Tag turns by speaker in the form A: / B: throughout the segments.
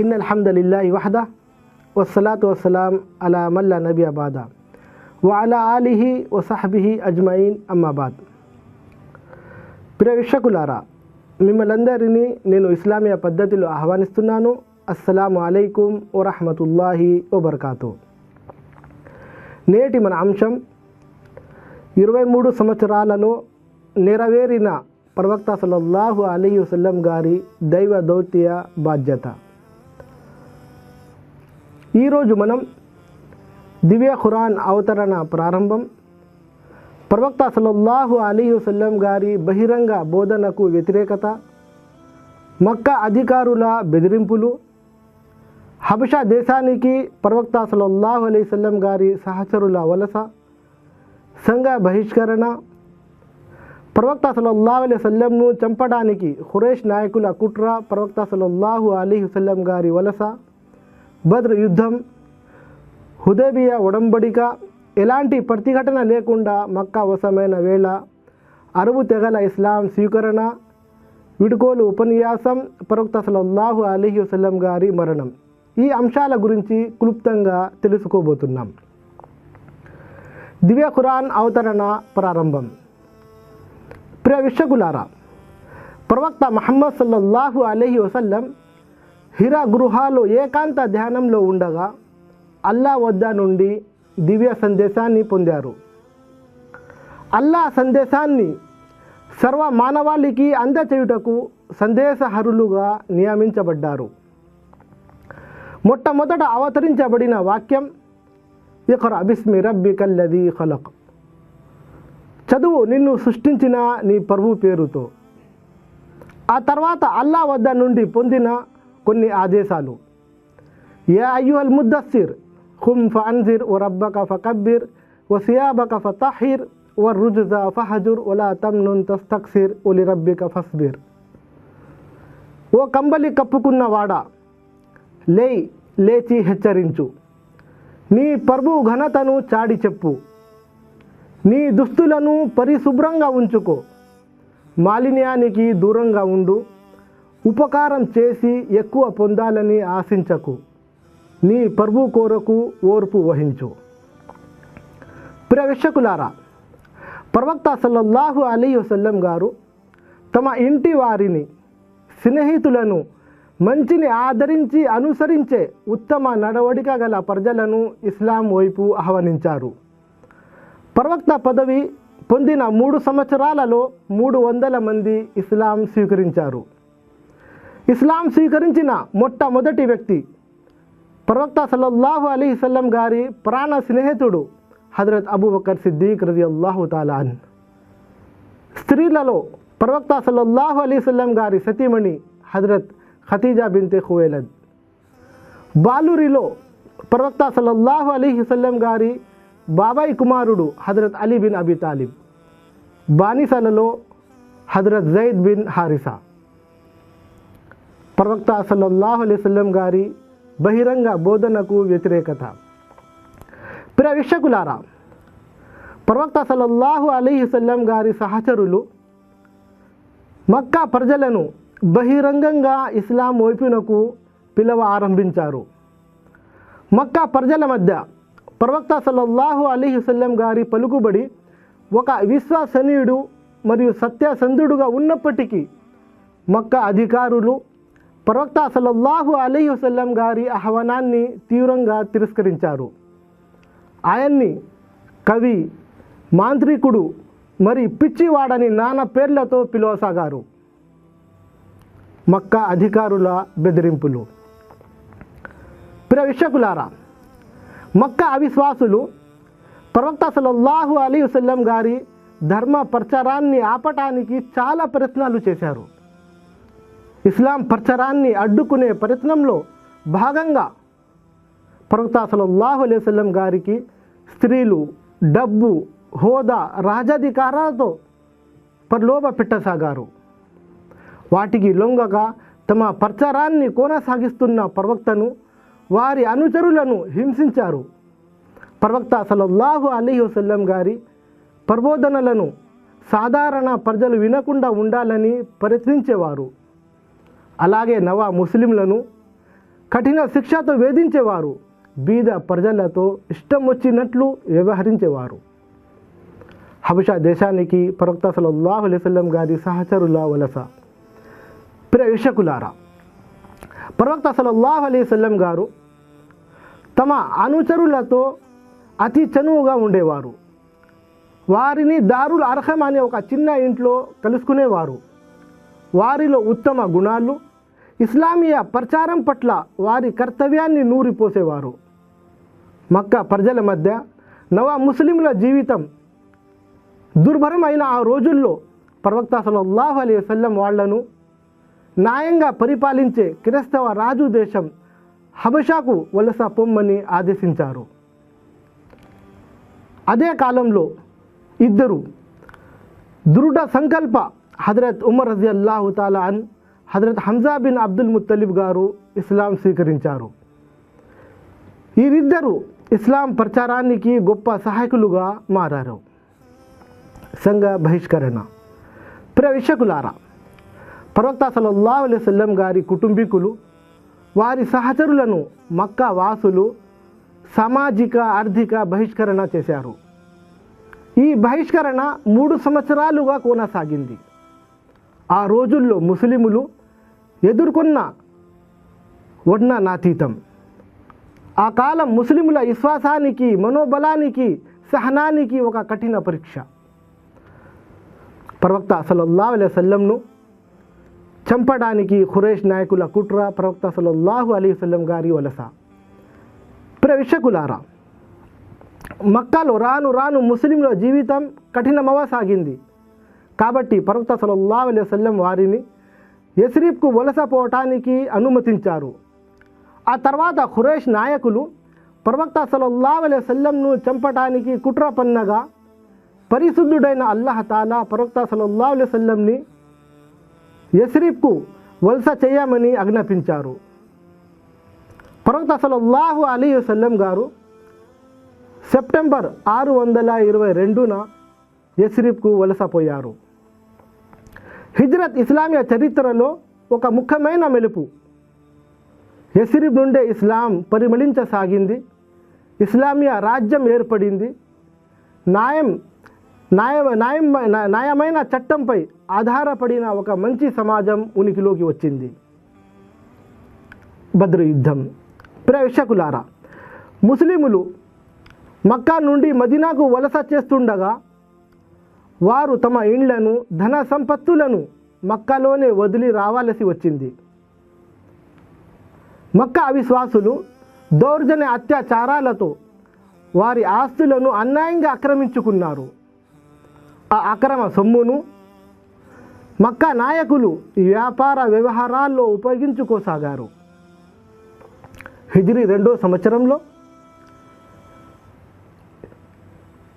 A: In అల్హమ్దుల్లా వహదా వసలాత్ వసలాం అలా మల్లా నబీ అబాదా వాలా ఆలిహి వసహబిహి అజ్మయిన్ అమ్మాబాద్ ప్రియ విషకులారా మిమ్మల్ందరినీ నేను ఇస్లామియా పద్ధతిలో ఆహ్వానిస్తున్నాను అస్సలాము అలైకుం వరహమతుల్లాహి వబర్కాతు నేటి మన అంశం ఇరవై మూడు సంవత్సరాలలో నెరవేరిన ప్రవక్త సలల్లాహు అలీ వసల్లం గారి దైవ దౌత్య బాధ్యత ఈరోజు మనం దివ్య ఖురాన్ అవతరణ ప్రారంభం. ప్రవక్త సలల్లాహు అలీ వసల్లం గారి బహిరంగ బోధనకు వ్యతిరేకత మక్కా అధికారుల బెదిరింపులు హబషా దేశానికి ప్రవక్త సలల్లాహు అలీ వసల్లం గారి సహచరుల వలస సంఘ బహిష్కరణ. ప్రవక్త సలల్లాహు అలీ వసల్లంను చంపడానికి హురేష్ నాయకుల కుట్ర ప్రవక్త సలల్లాహు అలీ వసల్లం గారి వలస బద్ర్ యుద్ధం హుదేబియా ఒడంబడిక ఎలాంటి ప్రతిఘటన లేకుండా మక్కా వశమైన వేళ అరువు తెగల ఇస్లాం స్వీకరణ విడుకోలు ఉపన్యాసం ప్రవక్త సల్లల్లాహు అలీహి వసలం గారి మరణం. ఈ అంశాల గురించి క్లుప్తంగా తెలుసుకోబోతున్నాం. దివ్య ఖురాన్ అవతరణ ప్రారంభం. ప్రియ విషకులారా ప్రవక్త మహమ్మద్ సల్లల్లాహు అలీహి వసల్లం హిరా గృహాలు ఏకాంత ధ్యానంలో ఉండగా అల్లా వద్ద నుండి దివ్య సందేశాన్ని పొందారు. అల్లా సందేశాన్ని సర్వ మానవాళికి అందచేయుటకు సందేశహరులుగా నియమించబడ్డారు. మొట్టమొదట అవతరించబడిన వాక్యం ఇఖర అభిస్మి రబ్బి కల్లది ఖలక్. చదువు నిన్ను సృష్టించిన నీ పరువు పేరుతో. ఆ తర్వాత అల్లా వద్ద నుండి పొందిన కొన్ని ఆదేశాలు. యా అయ్యుహల్ ముద్దస్సిర్ ఖుమ్ ఫన్జిర్ ఓ రబ్బక ఫకబ్బిర్ ఓ సియాబక ఫతహిర్ ఓ రుజుజ ఫహజుర్ ఒలా తమ్నున్ తస్తక్సిర్ ఒలి రబ్బిక ఫస్బిర్. ఓ కంబలి కప్పుకున్న వాడ లేయ్ లేచి హెచ్చరించు. నీ పర్వు ఘనతను చాడి చెప్పు. నీ దుస్తులను పరిశుభ్రంగా ఉంచుకో. మాలిన్యానికి దూరంగా ఉండు. ఉపకారం చేసి ఎక్కువ పొందాలని ఆశించకు. నీ పర్వు కోరకు ఓర్పు వహించు. ప్రవేశకులారా ప్రవక్త సల్లల్లాహు అలీ వసల్లం గారు తమ ఇంటి వారిని స్నేహితులను మంచిని ఆదరించి అనుసరించే ఉత్తమ నడవడిక గల ప్రజలను ఇస్లాం వైపు ఆహ్వానించారు. ప్రవక్త పదవి పొందిన మూడు సంవత్సరాలలో మూడు వందల మంది ఇస్లాం స్వీకరించారు. ఇస్లాం స్వీకరించిన మొట్టమొదటి వ్యక్తి. ప్రవక్త సల్లల్లాహు అలీ గారి ప్రాణ స్నేహితుడు హజరత్ అబూబకర్ సిద్దీక్ రజి అల్లాహు తాలాన్ స్త్రీలలో ప్రవక్త సల్లల్లాహు అలీసల్లం గారి సతీమణి హజరత్ ఖతీజా బింతే ఖువేలద్. బాలూరిలో ప్రవక్త సల్లల్లాహు అలీ గారి బాబాయ్ కుమారుడు హజరత్ అలీ బిన్ అబీ తాలిబ్. బానిసలలో హజరత్ జైద్ బిన్ హారిసా. ప్రవక్త సల్లల్లాహు అలీ సల్లం గారి బహిరంగ బోధనకు వ్యతిరేకత. ప్రియ విషకులారా ప్రవక్త సల్లల్లాహు అలీ సల్లం గారి సహచరులు మక్కా ప్రజలను బహిరంగంగా ఇస్లాం వైపునకు పిలవ ఆరంభించారు. మక్కా ప్రజల మధ్య ప్రవక్త సల్లల్లాహు అలీ గారి పలుకుబడి ఒక విశ్వసనీయుడు మరియు సత్యసంధుడుగా ఉన్నప్పటికీ మక్క అధికారులు ప్రవక్త సల్లల్లాహు అలీ వసల్లం గారి ఆహ్వానాన్ని తీవ్రంగా తిరస్కరించారు. ఆయన్ని కవి మాంత్రికుడు మరి పిచ్చివాడని నానా పేర్లతో పిలువసాగారు. మక్కా అధికారుల బెదిరింపులు. ప్రవిషకులారా మక్క మక్కా అవిశ్వాసులు ప్రవక్త అసలల్లాహు అలీ వసల్లం గారి ధర్మ ప్రచారాన్ని ఆపటానికి చాలా ప్రయత్నాలు చేశారు. ఇస్లాం ప్రచారాన్ని అడ్డుకునే ప్రయత్నంలో భాగంగా ప్రవక్త సల్లల్లాహు అలైహి గారికి స్త్రీలు డబ్బు హోదా రాజాధికారాలతో ప్రలోభ పెట్టసాగారు. వాటికి లొంగగా తమ ప్రచారాన్ని కొనసాగిస్తున్న ప్రవక్తను వారి అనుచరులను హింసించారు. ప్రవక్త సల్లల్లాహు అలీ వసల్లం గారి ప్రబోధనలను సాధారణ ప్రజలు వినకుండా ఉండాలని ప్రయత్నించేవారు. అలాగే నవా ముస్లింలను కఠిన శిక్షతో వేధించేవారు బీద ప్రజలతో ఇష్టం వచ్చినట్లు వ్యవహరించేవారు. హబషా దేశానికి ప్రవక్త సల్లల్లాహు అలైవల్లం గారి సహచరుల వలస. ప్రేక్షకులారా ప్రవక్త సల్లల్లాహు అలైవల్లం గారు తమ అనుచరులతో అతి చనువుగా ఉండేవారు. వారిని దారుల్ అర్హం అనే ఒక చిన్న ఇంట్లో కలుసుకునేవారు. వారిలో ఉత్తమ గుణాలు ఇస్లామీయ ప్రచారం పట్ల వారి కర్తవ్యాన్ని నూరిపోసేవారు. మక్క ప్రజల మధ్య నవ ముస్లింల జీవితం దుర్భరమైన ఆ రోజుల్లో ప్రవక్త సల్లల్లాహు అలీ వసల్లం వాళ్ళను న్యాయంగా పరిపాలించే క్రైస్తవ రాజు దేశం హబషాకు వలస పొమ్మని ఆదేశించారు. అదే కాలంలో ఇద్దరు దృఢ సంకల్ప హజరత్ ఉమర్ రజి అల్లాహు తాలా అన్ హజరత్ హంజా బిన్ అబ్దుల్ ముత్తలిబ్ గారు ఇస్లాం స్వీకరించారు. వీరిద్దరూ ఇస్లాం ప్రచారానికి గొప్ప సహాయకులుగా మారారు. సంఘ బహిష్కరణ. ప్రవేశకులారా ప్రవక్త సలల్లా అలైహి గారి కుటుంబీకులు వారి సహచరులను మక్కా వాసులు సామాజిక ఆర్థిక బహిష్కరణ చేశారు. ఈ బహిష్కరణ మూడు సంవత్సరాలుగా కొనసాగింది. ఆ రోజుల్లో ముస్లిములు ఎదుర్కొన్న వర్ణ నాతీతం ఆ కాలం ముస్లిముల విశ్వాసానికి మనోబలానికి సహనానికి ఒక కఠిన పరీక్ష. ప్రవక్త సల్లల్లాహు అలై సల్లంను చంపడానికి ఖురేష్ నాయకుల కుట్ర ప్రవక్త సల్లల్లాహు అలీ సల్లం గారి వలస. ప్రవిషకులారా మక్కాలో రాను రాను ముస్లింల జీవితం కఠినమవసాగింది. కాబట్టి ప్రవక్త సల్లల్లాహు అలై సల్లం వారిని యస్రీఫ్కు వలస పోవటానికి అనుమతించారు. ఆ తర్వాత ఖురేష్ నాయకులు ప్రవక్త సల్లల్లాహు సల్లంను చంపటానికి కుట్ర పన్నగా పరిశుద్ధుడైన అల్లహతాలా ప్రవక్త సల్లల్లాహు అలైహి వసల్లంని వలస చేయమని ఆజ్ఞాపించారు. ప్రవక్త సల్లల్లాహు అలీ వసల్లం గారు సెప్టెంబర్ ఆరు వందల ఇరవై రెండున యస్రీఫ్కు వలసపోయారు హిజ్రత్ ఇస్లామియా చరిత్రలో ఒక ముఖ్యమైన మెలుపు. ఎసిరి నుండే ఇస్లాం పరిమళించసాగింది. ఇస్లామియా రాజ్యం ఏర్పడింది. న్యాయం న్యాయ న్యాయం న్యాయమైన చట్టంపై ఆధారపడిన ఒక మంచి సమాజం ఉనికిలోకి వచ్చింది. భద్ర యుద్ధం. ప్రేక్షకులారా ముస్లిములు మక్కా నుండి మదీనాకు వలస చేస్తుండగా వారు తమ ఇండ్లను ధన సంపత్తులను మక్కలోనే వదిలి రావాల్సి వచ్చింది. మక్క అవిశ్వాసులు దౌర్జన్య అత్యాచారాలతో వారి ఆస్తులను అన్యాయంగా ఆక్రమించుకున్నారు. ఆ అక్రమ సొమ్మును మక్కా నాయకులు ఈ వ్యాపార వ్యవహారాల్లో ఉపయోగించుకోసాగారు. హిజ్రీ రెండో సంవత్సరంలో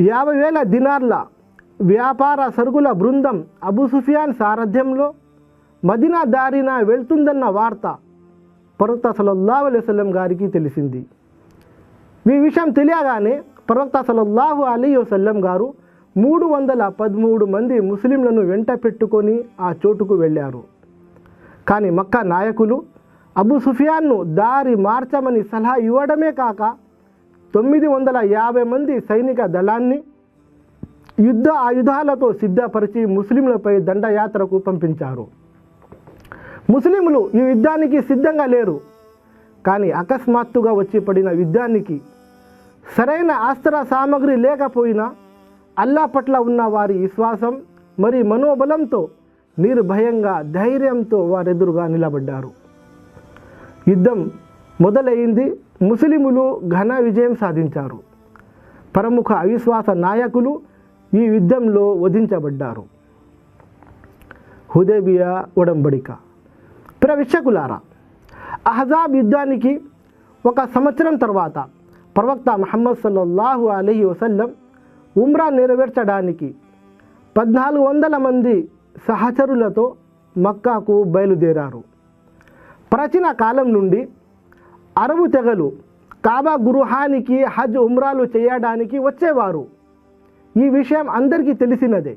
A: యాభై వేల దినార్ల వ్యాపార సరుకుల బృందం అబుసుఫియాన్ సారథ్యంలో మదినా దారిన వెళ్తుందన్న వార్త ప్రవక్త సలల్లాహు అలైవలం గారికి తెలిసింది. ఈ విషయం తెలియగానే ప్రవక్త సలల్లాహు అలీ వసల్లం గారు మూడు వందల పదమూడు మంది ముస్లింలను వెంట పెట్టుకొని ఆ చోటుకు వెళ్ళారు. కానీ మక్కా నాయకులు అబు సుఫియాన్ను దారి మార్చమని సలహా ఇవ్వడమే కాక తొమ్మిది వందల యాభై మంది సైనిక దళాన్ని యుద్ధ ఆయుధాలతో సిద్ధపరిచి ముస్లింలపై దండయాత్రకు పంపించారు. ముస్లింలు ఈ యుద్ధానికి సిద్ధంగా లేరు. కానీ అకస్మాత్తుగా వచ్చి పడిన యుద్ధానికి సరైన అస్త్ర సామగ్రి లేకపోయినా అల్లా పట్ల ఉన్న వారి విశ్వాసం మరి మనోబలంతో నిర్భయంగా ధైర్యంతో వారెదురుగా నిలబడ్డారు. యుద్ధం మొదలైంది ముస్లిములు ఘన విజయం సాధించారు. ప్రముఖ అవిశ్వాస నాయకులు ఈ యుద్ధంలో వధించబడ్డారు. హుదేబియా ఒడంబడిక. ప్రవిశకులారా అహజాబ్ యుద్ధానికి ఒక సంవత్సరం తర్వాత ప్రవక్త మహమ్మద్ సల్లల్లాహు అలహి వసల్లం ఉమ్రా నెరవేర్చడానికి పద్నాలుగు వందల మంది సహచరులతో మక్కాకు బయలుదేరారు. ప్రాచీన కాలం నుండి అరబు తెగలు కాబా గృహానికి హజ్ ఉమ్రాలు చేయడానికి వచ్చేవారు. ఈ విషయం అందరికీ తెలిసినదే.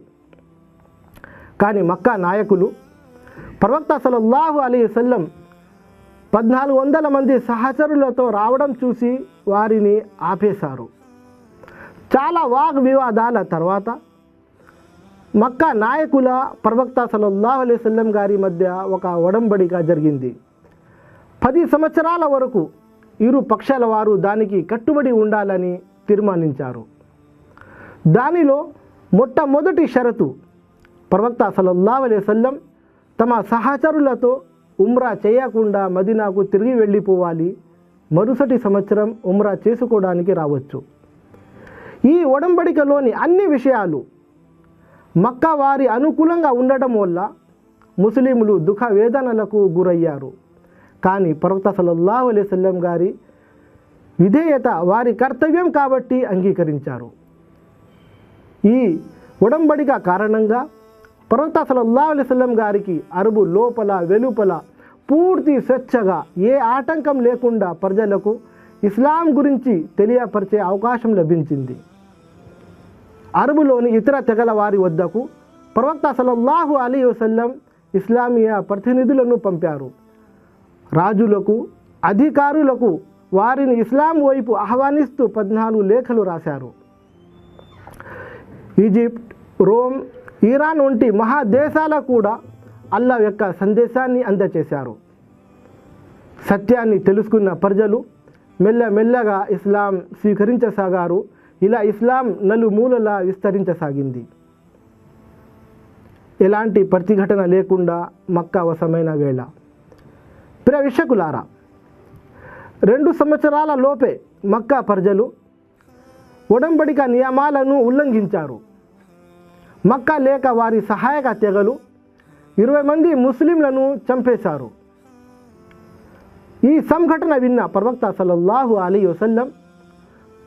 A: కానీ మక్కా నాయకులు ప్రవక్త సలల్లాహు అలీ వసల్లం పద్నాలుగు వందల మంది సహచరులతో రావడం చూసి వారిని ఆపేశారు. చాలా వాగ్ వివాదాల తర్వాత మక్కా నాయకుల ప్రవక్త సలల్లాహు అలీ వసల్లం గారి మధ్య ఒక ఒడంబడిక జరిగింది. పది సంవత్సరాల వరకు ఇరు పక్షాల వారు దానికి కట్టుబడి ఉండాలని తీర్మానించారు. దానిలో మొట్టమొదటి షరతు ప్రవక్త సల్లల్లాహు అలైహి తమ సహచరులతో ఉమ్రా చేయకుండా మదీనాకు తిరిగి వెళ్ళిపోవాలి. మరుసటి సంవత్సరం ఉమ్రా చేసుకోవడానికి రావచ్చు. ఈ ఒడంబడికలోని అన్ని విషయాలు మక్కా వారి అనుకూలంగా ఉండటం వల్ల ముస్లింలు దుఃఖ వేదనలకు గురయ్యారు. కానీ ప్రవక్త సలల్లాహు అలైవల్లం గారి విధేయత వారి కర్తవ్యం కాబట్టి అంగీకరించారు. ఈ ఉడంబడిక కారణంగా ప్రవక్త సల్లల్లాహు అలైహి గారికి అరుబు లోపల వెలుపల పూర్తి స్వేచ్ఛగా ఏ ఆటంకం లేకుండా ప్రజలకు ఇస్లాం గురించి తెలియపరిచే అవకాశం లభించింది. అరబులోని ఇతర తెగల వారి వద్దకు ప్రవక్త సలల్లాహు అలీ వసల్లం ఇస్లామియా ప్రతినిధులను పంపారు. రాజులకు అధికారులకు వారిని ఇస్లాం వైపు ఆహ్వానిస్తూ పద్నాలుగు లేఖలు రాశారు. ఈజిప్ట్ రోమ్ ఇరాన్ వంటి మహాదేశాలకు కూడా అల్లా యొక్క సందేశాన్ని అందచేశారు. సత్యాన్ని తెలుసుకున్న ప్రజలు మెల్లమెల్లగా ఇస్లాం స్వీకరించసాగారు. ఇలా ఇస్లాం నలుమూలలా విస్తరించసాగింది. ఎలాంటి ప్రతిఘటన లేకుండా మక్కా వశమైన వేళ. ప్రవిషకులారా రెండు సంవత్సరాల లోపే మక్కా ప్రజలు ఒడంబడిక నియమాలను ఉల్లంఘించారు. మక్క లేక వారి సహాయక తెగలు ఇరవై మంది ముస్లింలను చంపేశారు. ఈ సంఘటన విన్న ప్రవక్త సల్లల్లాహు అలీ వసల్లం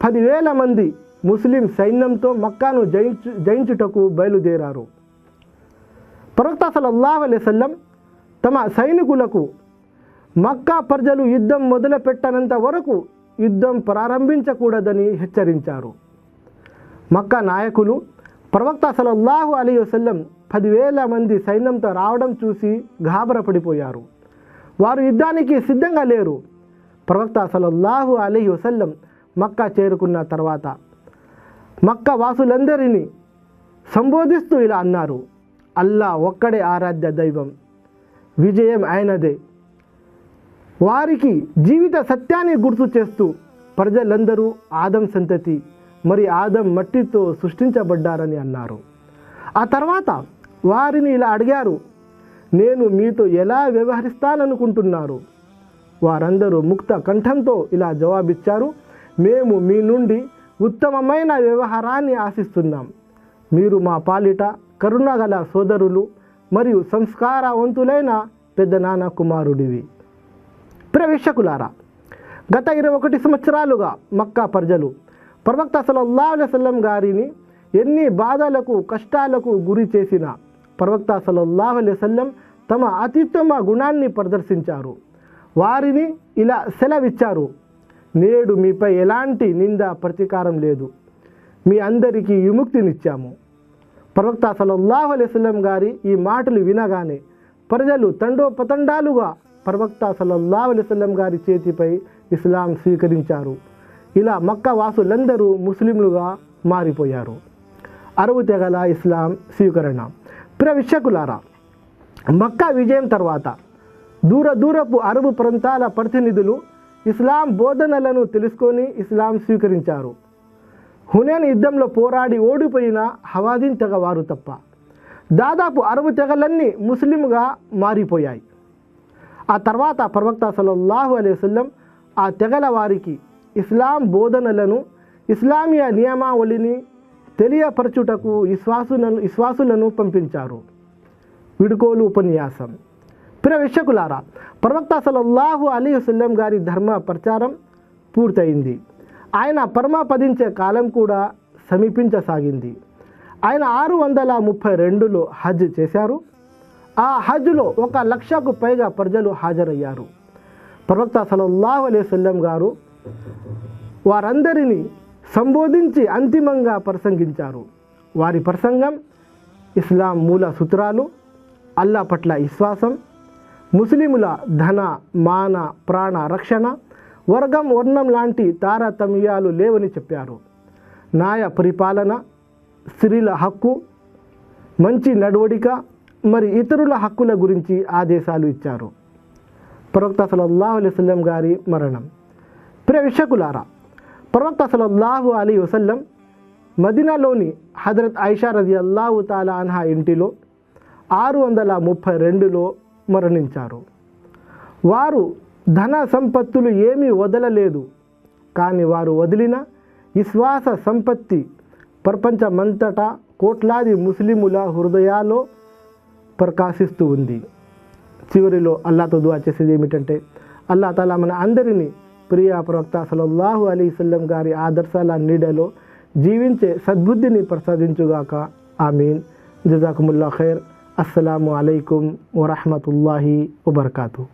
A: పదివేల మంది ముస్లిం సైన్యంతో మక్కాను జయించు జయించుటకు బయలుదేరారు. ప్రవక్త సల్లల్లాహు అలీ వసల్లం తమ సైనికులకు మక్కా ప్రజలు యుద్ధం మొదలుపెట్టనంత వరకు యుద్ధం ప్రారంభించకూడదని హెచ్చరించారు. మక్కా నాయకులు ప్రవక్త సలల్లాహు అలీ వసల్లం పదివేల మంది సైన్యంతో రావడం చూసి గాబరపడిపోయారు. వారు యుద్ధానికి సిద్ధంగా లేరు. ప్రవక్త సలల్లాహు అలీ వసల్లం మక్కా చేరుకున్న తర్వాత మక్కా వాసులందరినీ సంబోధిస్తూ ఇలా అన్నారు అల్లా ఒక్కడే ఆరాధ్య దైవం విజయం ఆయనదే. వారికి జీవిత సత్యాన్ని గుర్తు చేస్తూ ప్రజలందరూ ఆదం సంతతి మరి ఆదం మట్టితో సృష్టించబడ్డారని అన్నారు. ఆ తర్వాత వారిని ఇలా అడిగారు నేను మీతో ఎలా వ్యవహరిస్తాననుకుంటున్నారు? వారందరూ ముక్త కంఠంతో ఇలా జవాబిచ్చారు మేము మీ నుండి ఉత్తమమైన వ్యవహారాన్ని ఆశిస్తున్నాం. మీరు మా పాలిట కరుణగల సోదరులు మరియు సంస్కారవంతులైన పెద్ద నాన్న కుమారుడివి. ప్రవేశకులారా గత ఇరవై ఒకటి సంవత్సరాలుగా మక్కా ప్రజలు ప్రవక్త సల్లల్లాహు గారిని ఎన్ని బాధలకు కష్టాలకు గురి చేసిన ప్రవక్త సల్లల్లాహు అలైహి తమ అత్యుత్తమ గుణాన్ని ప్రదర్శించారు. వారిని ఇలా సెలవిచ్చారు. నేడు మీపై ఎలాంటి నింద ప్రతీకారం లేదు. మీ అందరికీ విముక్తినిచ్చాము. ప్రవక్త సల్లల్లాహు అలైహి గారి ఈ మాటలు వినగానే ప్రజలు తండోపతండాలుగా ప్రవక్త సల్లల్లాహు అలైహి గారి చేతిపై ఇస్లాం స్వీకరించారు. ఇలా మక్క వాసులందరూ ముస్లింలుగా మారిపోయారు. అరవు తెగల ఇస్లాం స్వీకరణ. ప్రియ మక్కా విజయం తర్వాత దూర దూరపు అరబు ప్రాంతాల ప్రతినిధులు ఇస్లాం బోధనలను తెలుసుకొని ఇస్లాం స్వీకరించారు. హునేన్ యుద్ధంలో పోరాడి ఓడిపోయిన హవాదిన్ తెగ వారు తప్ప దాదాపు అరబు తెగలన్నీ ముస్లింగా మారిపోయాయి. ఆ తర్వాత ప్రవక్త సల్లల్లాహు అలైవల్లం ఆ తెగల వారికి ఇస్లాం బోధనలను ఇస్లామీయ నియమావళిని తెలియపరచుటకు విశ్వాసులను విశ్వాసులను పంపించారు. విడుకోలు ఉపన్యాసం. ప్రియ విషకులారా ప్రవక్త సలల్లాహు అలీ వసల్లం గారి ధర్మ ప్రచారం పూర్తయింది. ఆయన పరమపదించే కాలం కూడా సమీపించసాగింది. ఆయన ఆరు వందల ముప్పై రెండులో హజ్ చేశారు. ఆ హజ్లో ఒక లక్షకు పైగా ప్రజలు హాజరయ్యారు. ప్రవక్త సలల్లాహు అలీ వసల్లం గారు వారందరినీ సంబోధించి అంతిమంగా ప్రసంగించారు. వారి ప్రసంగం ఇస్లాం మూల సూత్రాలు అల్లా పట్ల విశ్వాసం ముస్లిముల ధన మాన ప్రాణ రక్షణ వర్గం వర్ణం లాంటి తారతమ్యాలు లేవని చెప్పారు. న్యాయ పరిపాలన స్త్రీల హక్కు మంచి నడవడిక మరి ఇతరుల హక్కుల గురించి ఆదేశాలు ఇచ్చారు. ప్రవక్త సలల్లాహు అలైహి వసల్లం గారి మరణం. ప్రియ ప్రవక్త సలల్లాహు అలీ వసల్లం మదీనాలోని హజరత్ ఐషా రజి అల్లాహు తాలా అన్హా ఇంటిలో ఆరు వందల ముప్పై రెండులో మరణించారు. వారు ధన సంపత్తులు ఏమీ వదలలేదు. కానీ వారు వదిలిన విశ్వాస సంపత్తి ప్రపంచమంతటా కోట్లాది ముస్లిముల హృదయాల్లో ప్రకాశిస్తూ ఉంది. చివరిలో అల్లాతో దువా చేసేది ఏమిటంటే అల్లా తాలా మన అందరినీ ప్రియ ప్రవక్త సలల్లాహు అలీ సల్లం గారి ఆదర్శాల నీడలో జీవించే సద్బుద్ధిని ప్రసాదించుగాక. ఆమీన్. జజాకుముల్లా ఖైర్. అస్సలాము అలైకుం వరహమతుల్లాహి వబర్కాతూ.